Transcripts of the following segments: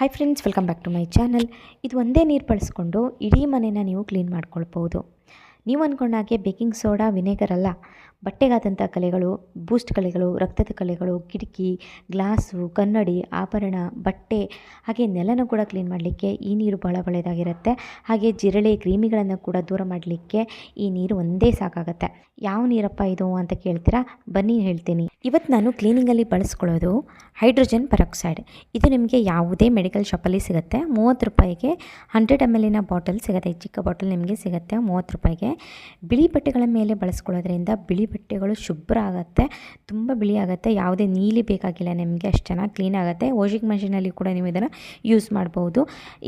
Hi friends welcome back to my channel ಇದು ಒಂದೇ ನೀರು ಬಳಸ್ಕೊಂಡು ಇಡೀ ಮನೆನ ನೀವು ಕ್ಲೀನ್ ಮಾಡ್ಕೊಳ್ಬೋದು ನೀವು ಅಂದ್ಕೊಂಡಾಗೆ ಬೇಕಿಂಗ್ ಸೋಡಾ, ವಿನೆಗರ್ ಅಲ್ಲ. ಬಟ್ಟೆಗಾದಂಥ ಕಲೆಗಳು, ಬೂಸ್ಟ್ ಕಲೆಗಳು, ರಕ್ತದ ಕಲೆಗಳು, ಕಿಟಕಿ, ಗ್ಲಾಸು, ಕನ್ನಡಿ, ಆಭರಣ, ಬಟ್ಟೆ, ಹಾಗೆ ನೆಲನ ಕೂಡ ಕ್ಲೀನ್ ಮಾಡಲಿಕ್ಕೆ ಈ ನೀರು ಭಾಳ ಒಳ್ಳೆಯದಾಗಿರುತ್ತೆ ಹಾಗೆ ಜಿರಳೆ, ಕ್ರಿಮಿಗಳನ್ನು ಕೂಡ ದೂರ ಮಾಡಲಿಕ್ಕೆ ಈ ನೀರು ಒಂದೇ ಸಾಕಾಗುತ್ತೆ. ಯಾವ ನೀರಪ್ಪ ಇದು ಅಂತ ಕೇಳ್ತೀರಾ? ಬನ್ನಿ ಹೇಳ್ತೀನಿ. ಇವತ್ತು ನಾನು ಕ್ಲೀನಿಂಗಲ್ಲಿ ಬಳಸ್ಕೊಳ್ಳೋದು ಹೈಡ್ರೋಜನ್ ಪೆರಾಕ್ಸೈಡ್. ಇದು ನಿಮಗೆ ಯಾವುದೇ ಮೆಡಿಕಲ್ ಶಾಪಲ್ಲಿ ಸಿಗುತ್ತೆ. ಮೂವತ್ತು ರೂಪಾಯಿಗೆ ಹಂಡ್ರೆಡ್ ಎಂ ಎಲ್ಲಿನ ಬಾಟಲ್ ಸಿಗುತ್ತೆ. ಚಿಕ್ಕ ಬಾಟಲ್ ನಿಮಗೆ ಸಿಗುತ್ತೆ ಮೂವತ್ತು ರೂಪಾಯಿಗೆ. ಬಿಳಿ ಬಟ್ಟೆಗಳ ಮೇಲೆ ಬಳಸ್ಕೊಳ್ಳೋದ್ರಿಂದ ಬಿಳಿ ಬಟ್ಟೆಗಳು ಶುಭ್ರ ಆಗುತ್ತೆ, ತುಂಬ ಬಿಳಿ ಆಗುತ್ತೆ, ಯಾವುದೇ ನೀಲಿ ಬೇಕಾಗಿಲ್ಲ ನಿಮಗೆ, ಅಷ್ಟು ಚೆನ್ನಾಗಿ ಕ್ಲೀನ್ ಆಗುತ್ತೆ. ವಾಷಿಂಗ್ ಮೆಷಿನಲ್ಲಿ ಕೂಡ ನೀವು ಇದನ್ನು ಯೂಸ್ ಮಾಡ್ಬೋದು.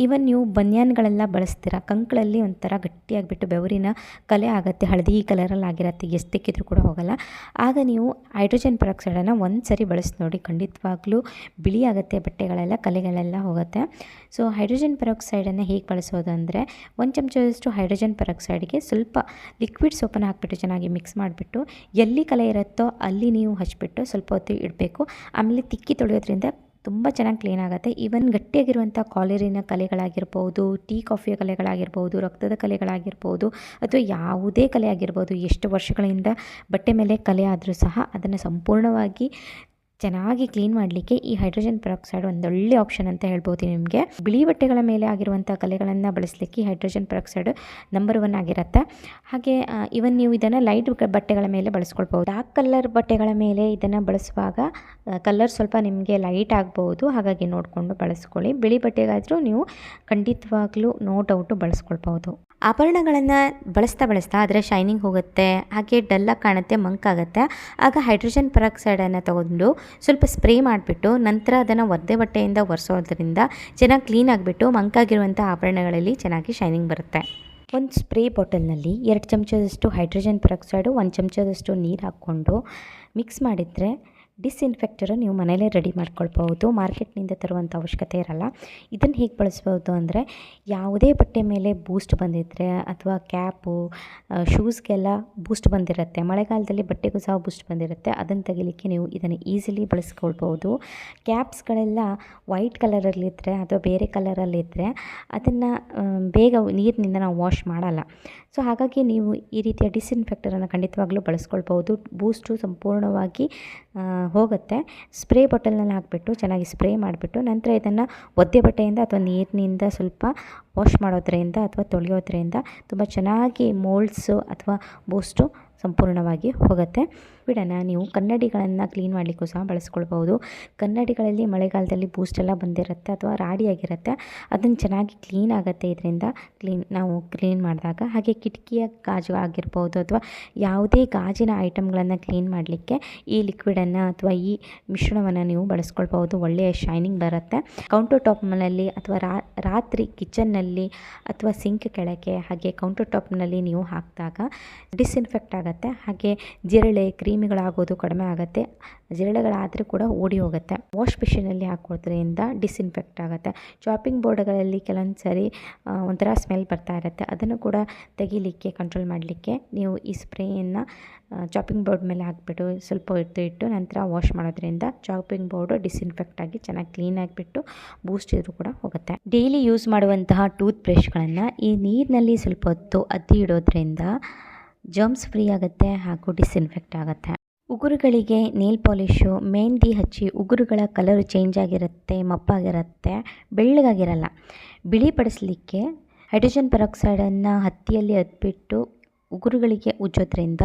ಈವನ್ ನೀವು ಬನ್ಯಾನ್ಗಳೆಲ್ಲ ಬಳಸ್ತೀರ, ಕಂಕಳಲ್ಲಿ ಒಂಥರ ಗಟ್ಟಿಯಾಗಿಬಿಟ್ಟು ಬೆವರಿನ ಕಲೆ ಆಗುತ್ತೆ, ಹಳದಿ ಕಲರಲ್ಲಿ ಆಗಿರುತ್ತೆ ಎಷ್ಟು ತಿಕ್ಕಿದ್ರೂ ಕೂಡ ಹೋಗಲ್ಲ. ಆಗ ನೀವು ಹೈಡ್ರೋಜನ್ ಪೆರಾಕ್ಸೈಡನ್ನು ಒಂದು ಸರಿ ಬಳಸಿ ನೋಡಿ, ಖಂಡಿತವಾಗ್ಲೂ ಬಿಳಿ ಆಗುತ್ತೆ ಬಟ್ಟೆಗಳೆಲ್ಲ, ಕಲೆಗಳೆಲ್ಲ ಹೋಗುತ್ತೆ. ಸೊ ಹೈಡ್ರೋಜನ್ ಪೆರಾಕ್ಸೈಡನ್ನು ಹೇಗೆ ಬಳಸೋದು ಅಂದರೆ ಒಂದು ಚಮಚದಷ್ಟು ಹೈಡ್ರೋಜನ್ ಪೆರಾಕ್ಸೈಡ್ಗೆ ಸ್ವಲ್ಪ ಲಿಕ್ವಿಡ್ ಸೋಪನ್ನು ಹಾಕಿಬಿಟ್ಟು ಚೆನ್ನಾಗಿ ಮಿಕ್ಸ್ ಮಾಡಿಬಿಟ್ಟು ಎಲ್ಲಿ ಕಲೆ ಇರುತ್ತೋ ಅಲ್ಲಿ ನೀವು ಹಚ್ಚಿಬಿಟ್ಟು ಸ್ವಲ್ಪ ಹೊತ್ತು ಇಡಬೇಕು. ಆಮೇಲೆ ತಿಕ್ಕಿ ತೊಳೆಯೋದ್ರಿಂದ ತುಂಬ ಚೆನ್ನಾಗಿ ಕ್ಲೀನ್ ಆಗುತ್ತೆ. ಈವನ್ ಗಟ್ಟಿಯಾಗಿರುವಂಥ ಕಾಲೇರಿನ ಕಲೆಗಳಾಗಿರ್ಬೋದು, ಟೀ, ಕಾಫಿಯ ಕಲೆಗಳಾಗಿರ್ಬೋದು, ರಕ್ತದ ಕಲೆಗಳಾಗಿರ್ಬೋದು, ಅಥವಾ ಯಾವುದೇ ಕಲೆ ಆಗಿರ್ಬೋದು ಎಷ್ಟು ವರ್ಷಗಳಿಂದ ಬಟ್ಟೆ ಮೇಲೆ ಕಲೆ ಆದರೂ ಸಹ ಅದನ್ನು ಸಂಪೂರ್ಣವಾಗಿ ಚೆನ್ನಾಗಿ ಕ್ಲೀನ್ ಮಾಡಲಿಕ್ಕೆ ಈ ಹೈಡ್ರೋಜನ್ ಪೆರಾಕ್ಸೈಡ್ ಒಂದೊಳ್ಳೆ ಆಪ್ಷನ್ ಅಂತ ಹೇಳ್ಬೋದು ನಿಮಗೆ. ಬಿಳಿ ಬಟ್ಟೆಗಳ ಮೇಲೆ ಆಗಿರುವಂಥ ಕಲೆಗಳನ್ನು ಬಳಸಲಿಕ್ಕೆ ಹೈಡ್ರೋಜನ್ ಪೆರಾಕ್ಸೈಡ್ ನಂಬರ್ ಒನ್ ಆಗಿರುತ್ತೆ. ಹಾಗೆ ಇವನ್ ನೀವು ಇದನ್ನು ಲೈಟ್ ಬಟ್ಟೆಗಳ ಮೇಲೆ ಬಳಸ್ಕೊಳ್ಬೋದು ಡಾರ್ಕ್ ಕಲರ್ ಬಟ್ಟೆಗಳ ಮೇಲೆ ಇದನ್ನು ಬಳಸುವಾಗ ಕಲರ್ ಸ್ವಲ್ಪ ನಿಮಗೆ ಲೈಟ್ ಆಗ್ಬೋದು. ಹಾಗಾಗಿ ನೋಡಿಕೊಂಡು ಬಳಸ್ಕೊಳ್ಳಿ. ಬಿಳಿ ಬಟ್ಟೆಗಾದರೂ ನೀವು ಖಂಡಿತವಾಗ್ಲೂ ನೋ ಡೌಟು ಬಳಸ್ಕೊಳ್ಬೋದು ಆಭರಣಗಳನ್ನು ಬಳಸ್ತಾ ಬಳಸ್ತಾ ಅದರ ಶೈನಿಂಗ್ ಹೋಗುತ್ತೆ, ಹಾಗೆ ಡಲ್ಲಾಗಿ ಕಾಣುತ್ತೆ ಮಂಕಾಗುತ್ತೆ ಆಗ ಹೈಡ್ರೋಜನ್ ಪೆರಾಕ್ಸೈಡನ್ನು ತಗೊಂಡು ಸ್ವಲ್ಪ ಸ್ಪ್ರೇ ಮಾಡಿಬಿಟ್ಟು ನಂತರ ಅದನ್ನು ಒದ್ದೆ ಬಟ್ಟೆಯಿಂದ ಒರೆಸೋದ್ರಿಂದ ಚೆನ್ನಾಗಿ ಕ್ಲೀನ್ ಆಗಿಬಿಟ್ಟು ಮಂಕಾಗಿರುವಂಥ ಆಭರಣಗಳಲ್ಲಿ ಚೆನ್ನಾಗಿ ಶೈನಿಂಗ್ ಬರುತ್ತೆ. ಒಂದು ಸ್ಪ್ರೇ ಬಾಟಲ್ನಲ್ಲಿ ಎರಡು ಚಮಚದಷ್ಟು ಹೈಡ್ರೋಜನ್ ಪೆರಾಕ್ಸೈಡು ಒಂದು ಚಮಚದಷ್ಟು ನೀರು ಹಾಕ್ಕೊಂಡು ಮಿಕ್ಸ್ ಮಾಡಿದರೆ ಡಿಸ್ಇನ್ಫೆಕ್ಟರ್ ನೀವು ಮನೇಲೇ ರೆಡಿ ಮಾಡ್ಕೊಳ್ಬಹುದು. ಮಾರ್ಕೆಟ್ನಿಂದ ತರುವಂಥ ಅವಶ್ಯಕತೆ ಇರಲ್ಲ. ಇದನ್ನು ಹೇಗೆ ಬಳಸ್ಬೋದು ಅಂದರೆ ಯಾವುದೇ ಬಟ್ಟೆ ಮೇಲೆ ಬೂಸ್ಟ್ ಬಂದಿದ್ದರೆ ಅಥವಾ ಕ್ಯಾಪು ಶೂಸ್ಗೆಲ್ಲ ಬೂಸ್ಟ್ ಬಂದಿರುತ್ತೆ. ಮಳೆಗಾಲದಲ್ಲಿ ಬಟ್ಟೆಗೂ ಸಹ ಬೂಸ್ಟ್ ಬಂದಿರುತ್ತೆ. ಅದನ್ನು ತೆಗಿಲಿಕ್ಕೆ ನೀವು ಇದನ್ನು ಈಸಿಲಿ ಬಳಸ್ಕೊಳ್ಬೋದು ಕ್ಯಾಪ್ಸ್ಗಳೆಲ್ಲ ವೈಟ್ ಕಲರಲ್ಲಿದ್ದರೆ ಅಥವಾ ಬೇರೆ ಕಲರಲ್ಲಿದ್ದರೆ ಅದನ್ನು ಬೇಗ ನೀರಿನಿಂದ ನಾವು ವಾಶ್ ಮಾಡಲ್ಲ. ಸೊ ಹಾಗಾಗಿ ನೀವು ಈ ರೀತಿಯ ಡಿಸ್ಇನ್ಫೆಕ್ಟರನ್ನು ಖಂಡಿತವಾಗ್ಲೂ ಬಳಸ್ಕೊಳ್ಬೋದು ಬೂಸ್ಟು ಸಂಪೂರ್ಣವಾಗಿ ಹೋಗುತ್ತೆ. ಸ್ಪ್ರೇ ಬಾಟಲ್ನಲ್ಲಿ ಹಾಕಿಬಿಟ್ಟು, ಚೆನ್ನಾಗಿ ಸ್ಪ್ರೇ ಮಾಡಿಬಿಟ್ಟು, ನಂತರ ಇದನ್ನು ಒದ್ದೆ ಬಟ್ಟೆಯಿಂದ ಅಥವಾ ನೀರಿನಿಂದ ಸ್ವಲ್ಪ ವಾಶ್ ಮಾಡೋದ್ರಿಂದ ಅಥವಾ ತೊಳೆಯೋದ್ರಿಂದ ತುಂಬ ಚೆನ್ನಾಗಿ ಮೋಲ್ಡ್ಸು ಅಥವಾ ಬೂಸ್ಟು ಸಂಪೂರ್ಣವಾಗಿ ಹೋಗುತ್ತೆ. ಬಿಡೋಣ ನೀವು ಕನ್ನಡಿಗಳನ್ನು ಕ್ಲೀನ್ ಮಾಡಲಿಕ್ಕೂ ಸಹ ಬಳಸ್ಕೊಳ್ಬೋದು ಕನ್ನಡಿಗಳಲ್ಲಿ ಮಳೆಗಾಲದಲ್ಲಿ ಬೂಸ್ಟೆಲ್ಲ ಬಂದಿರುತ್ತೆ ಅಥವಾ ರಾಡಿಯಾಗಿರುತ್ತೆ ಅದನ್ನು ಚೆನ್ನಾಗಿ ಕ್ಲೀನ್ ಆಗುತ್ತೆ ಇದರಿಂದ. ಕ್ಲೀನ್ ನಾವು ಕ್ಲೀನ್ ಮಾಡಿದಾಗ ಹಾಗೆ ಕಿಟಕಿಯ ಗಾಜು ಆಗಿರ್ಬೋದು ಅಥವಾ ಯಾವುದೇ ಗಾಜಿನ ಐಟಮ್ಗಳನ್ನು ಕ್ಲೀನ್ ಮಾಡಲಿಕ್ಕೆ ಈ ಲಿಕ್ವಿಡನ್ನು ಅಥವಾ ಈ ಮಿಶ್ರಣವನ್ನು ನೀವು ಬಳಸ್ಕೊಳ್ಬೋದು ಒಳ್ಳೆಯ ಶೈನಿಂಗ್ ಬರುತ್ತೆ. ಕೌಂಟರ್ ಟಾಪ್ನಲ್ಲಿ ಅಥವಾ ರಾತ್ರಿ ಕಿಚನ್ನಲ್ಲಿ ಅಥವಾ ಸಿಂಕ್ ಕೆಳಗೆ ಹಾಗೆ ಕೌಂಟರ್ ಟಾಪ್ನಲ್ಲಿ ನೀವು ಹಾಕಿದಾಗ ಡಿಸ್ಇನ್ಫೆಕ್ಟ್ ಆಗುತ್ತೆ. ಹಾಗೆ ಜಿರಳೆ ಕ್ರಿಮಿಗಳಾಗೋದು ಕಡಿಮೆ ಆಗುತ್ತೆ. ಜಿರಳೆಗಳಾದರೆ ಕೂಡ ಓಡಿ ಹೋಗುತ್ತೆ. ವಾಶ್ ಮಿಷಿನಲ್ಲಿ ಹಾಕೋದ್ರಿಂದ ಡಿಸ್ಇನ್ಫೆಕ್ಟ್ ಆಗುತ್ತೆ. ಚಾಪಿಂಗ್ ಬೋರ್ಡ್ಗಳಲ್ಲಿ ಕೆಲವೊಂದು ಸರಿ ಒಂಥರ ಸ್ಮೆಲ್ ಬರ್ತಾ ಇರುತ್ತೆ. ಅದನ್ನು ಕೂಡ ತೆಗಿಲಿಕ್ಕೆ, ಕಂಟ್ರೋಲ್ ಮಾಡಲಿಕ್ಕೆ ನೀವು ಈ ಸ್ಪ್ರೇಯನ್ನು ಚಾಪಿಂಗ್ ಬೋರ್ಡ್ ಮೇಲೆ ಹಾಕಿಬಿಟ್ಟು ಸ್ವಲ್ಪ ಹೊತ್ತು ಇಟ್ಟು ನಂತರ ವಾಶ್ ಮಾಡೋದ್ರಿಂದ ಚಾಪಿಂಗ್ ಬೋರ್ಡು ಡಿಸ್ಇನ್ಫೆಕ್ಟ್ ಆಗಿ ಚೆನ್ನಾಗಿ ಕ್ಲೀನ್ ಆಗಿಬಿಟ್ಟು ಬೂಸ್ಟ್ ಇದ್ರೂ ಕೂಡ ಹೋಗುತ್ತೆ. ಡೈಲಿ ಯೂಸ್ ಮಾಡುವಂತಹ ಟೂತ್ ಬ್ರಷ್ಗಳನ್ನು ಈ ನೀರಿನಲ್ಲಿ ಸ್ವಲ್ಪ ಹೊತ್ತು ಅದ್ದಿ ಇಡೋದ್ರಿಂದ ಜರ್ಮ್ಸ್ ಫ್ರೀ ಆಗುತ್ತೆ ಹಾಗೂ ಡಿಸ್ಇನ್ಫೆಕ್ಟ್ ಆಗುತ್ತೆ. ಉಗುರುಗಳಿಗೆ ನೇಲ್ ಪಾಲಿಶು ಮೆಹಂದಿ ಹಚ್ಚಿ ಉಗುರುಗಳ ಕಲರ್ ಚೇಂಜ್ ಆಗಿರುತ್ತೆ ಮಪ್ಪಾಗಿರುತ್ತೆ ಬೆಳ್ಳಗಾಗಿರಲ್ಲ. ಬಿಳಿ ಪಡಿಸ್ಲಿಕ್ಕೆ ಹೈಡ್ರೋಜನ್ ಪೆರಾಕ್ಸೈಡನ್ನು ಹತ್ತಿಯಲ್ಲಿ ಹತ್ಬಿಟ್ಟು ಉಗುರುಗಳಿಗೆ ಉಜ್ಜೋದ್ರಿಂದ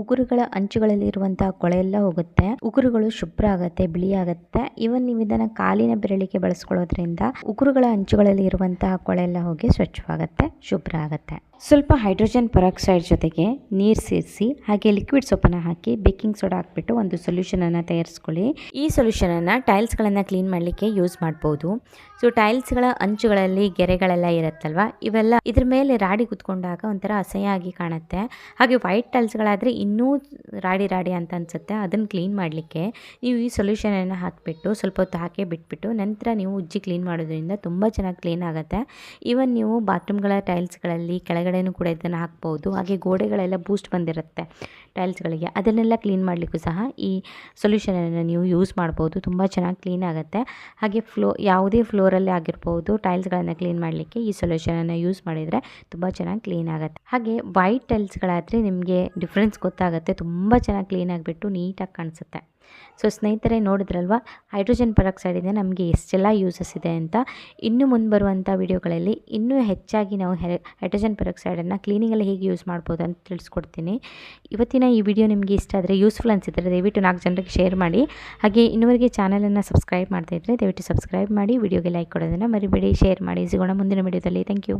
ಉಗುರುಗಳ ಅಂಚುಗಳಲ್ಲಿರುವಂಥ ಕೊಳೆಯೆಲ್ಲ ಹೋಗುತ್ತೆ. ಉಗುರುಗಳು ಶುಭ್ರ ಆಗುತ್ತೆ, ಬಿಳಿ ಆಗುತ್ತೆ. ಇವನ್ ನೀವು ಇದನ್ನು ಕಾಲಿನ ಬೆರಳಿಗೆ ಬಳಸ್ಕೊಳ್ಳೋದ್ರಿಂದ ಉಗುರುಗಳ ಅಂಚುಗಳಲ್ಲಿ ಇರುವಂತಹ ಕೊಳೆಯೆಲ್ಲ ಹೋಗಿ ಸ್ವಚ್ಛವಾಗುತ್ತೆ, ಶುಭ್ರ ಆಗುತ್ತೆ. ಸ್ವಲ್ಪ ಹೈಡ್ರೋಜನ್ ಪೆರಾಕ್ಸೈಡ್ ಜೊತೆಗೆ ನೀರು ಸೇರಿಸಿ ಹಾಗೆ ಲಿಕ್ವಿಡ್ ಸೊಪ್ಪನ್ನು ಹಾಕಿ ಬೇಕಿಂಗ್ ಸೋಡಾ ಹಾಕ್ಬಿಟ್ಟು ಒಂದು ಸೊಲ್ಯೂಷನನ್ನು ತಯಾರಿಸ್ಕೊಳ್ಳಿ. ಈ ಸೊಲ್ಯೂಷನನ್ನು ಟೈಲ್ಸ್ಗಳನ್ನು ಕ್ಲೀನ್ ಮಾಡಲಿಕ್ಕೆ ಯೂಸ್ ಮಾಡ್ಬೋದು. ಸೊ ಟೈಲ್ಸ್ಗಳ ಅಂಚುಗಳಲ್ಲಿ ಗೆರೆಗಳೆಲ್ಲ ಇರುತ್ತಲ್ವ? ಇವೆಲ್ಲ ಇದ್ರ ಮೇಲೆ ರಾಡಿ ಕುತ್ಕೊಂಡಾಗ ಒಂಥರ ಅಸಹ್ಯ ಕಾಣುತ್ತೆ. ಹಾಗೆ ವೈಟ್ ಟೈಲ್ಸ್ಗಳಾದರೆ ಇನ್ನೂ ರಾಡಿ ರಾಡಿ ಅಂತ ಅನಿಸುತ್ತೆ. ಅದನ್ನು ಕ್ಲೀನ್ ಮಾಡಲಿಕ್ಕೆ ನೀವು ಈ ಸೊಲ್ಯೂಷನನ್ನು ಹಾಕಿಬಿಟ್ಟು ಸ್ವಲ್ಪ ಹೊತ್ತು ಹಾಕಿ ಬಿಟ್ಬಿಟ್ಟು ನಂತರ ನೀವು ಉಜ್ಜಿ ಕ್ಲೀನ್ ಮಾಡೋದ್ರಿಂದ ತುಂಬ ಚೆನ್ನಾಗಿ ಕ್ಲೀನ್ ಆಗುತ್ತೆ. ಈವನ್ ನೀವು ಬಾತ್ರೂಮ್ಗಳ ಟೈಲ್ಸ್ಗಳಲ್ಲಿ ಕೆಳಗಡೆನೂ ಕೂಡ ಇದನ್ನು ಹಾಕ್ಬೋದು. ಹಾಗೆ ಗೋಡೆಗಳೆಲ್ಲ ಬೂಸ್ಟ್ ಬಂದಿರುತ್ತೆ ಟೈಲ್ಸ್ಗಳಿಗೆ ಅದನ್ನೆಲ್ಲ ಕ್ಲೀನ್ ಮಾಡಲಿಕ್ಕೂ ಸಹ ಈ ಸೊಲ್ಯೂಷನನ್ನು ನೀವು ಯೂಸ್ ಮಾಡ್ಬೋದು. ತುಂಬ ಚೆನ್ನಾಗಿ ಕ್ಲೀನ್ ಆಗುತ್ತೆ. ಹಾಗೆ ಫ್ಲೋ ಯಾವುದೇ ಫ್ಲೋರಲ್ಲಿ ಆಗಿರ್ಬೋದು ಟೈಲ್ಸ್ಗಳನ್ನು ಕ್ಲೀನ್ ಮಾಡಲಿಕ್ಕೆ ಈ ಸೊಲ್ಯೂಷನನ್ನು ಯೂಸ್ ಮಾಡಿದರೆ ತುಂಬ ಚೆನ್ನಾಗಿ ಕ್ಲೀನ್ ಆಗುತ್ತೆ. ಹಾಗೆ ವೈಟ್ ಟೈಲ್ಸ್ಗಳಾದರೆ ನಿಮಗೆ ಡಿಫ್ರೆನ್ಸ್ ಗೊತ್ತಾಗುತ್ತೆ. ತುಂಬ ಚೆನ್ನಾಗಿ ಕ್ಲೀನ್ ಆಗಿಬಿಟ್ಟು ನೀಟಾಗಿ ಕಾಣಿಸುತ್ತೆ. ಸೊ ಸ್ನೇಹಿತರೆ ನೋಡಿದ್ರಲ್ವ? ಹೈಡ್ರೋಜನ್ ಪೆರಾಕ್ಸೈಡಿಂದ ನಮಗೆ ಎಷ್ಟೆಲ್ಲ ಯೂಸಸ್ ಇದೆ ಅಂತ. ಇನ್ನು ಮುಂದೆ ಬರುವಂಥ ವಿಡಿಯೋಗಳಲ್ಲಿ ಇನ್ನೂ ಹೆಚ್ಚಾಗಿ ನಾವು ಹೈಡ್ರೋಜನ್ ಪೆರಾಕ್ಸೈಡನ್ನು ಕ್ಲೀನಿಂಗಲ್ಲಿ ಹೇಗೆ ಯೂಸ್ ಮಾಡ್ಬೋದು ಅಂತ ತಿಳಿಸ್ಕೊಡ್ತೀನಿ. ಇವತ್ತಿನ ಈ ವಿಡಿಯೋ ನಿಮಗೆ ಇಷ್ಟ ಆದರೆ ಯೂಸ್ಫುಲ್ ಅನಿಸಿದ್ರೆ ದಯವಿಟ್ಟು ನಾಲ್ಕು ಜನರಿಗೆ ಶೇರ್ ಮಾಡಿ. ಹಾಗೆ ಇನ್ನುವರೆಗೆ ಚಾನಲನ್ನು ಸಬ್ಸ್ಕ್ರೈಬ್ ಮಾಡ್ತಾ ದಯವಿಟ್ಟು ಸಬ್ಸ್ಕ್ರೈಬ್ ಮಾಡಿ, ವಿಡಿಯೋಗೆ ಲೈಕ್ ಕೊಡೋದನ್ನು ಮರಿಬೇಡಿ ಶೇರ್ ಮಾಡಿ. ಸಿಗೋಣ ಮುಂದಿನ ವಿಡಿಯೋದಲ್ಲಿ. Thank you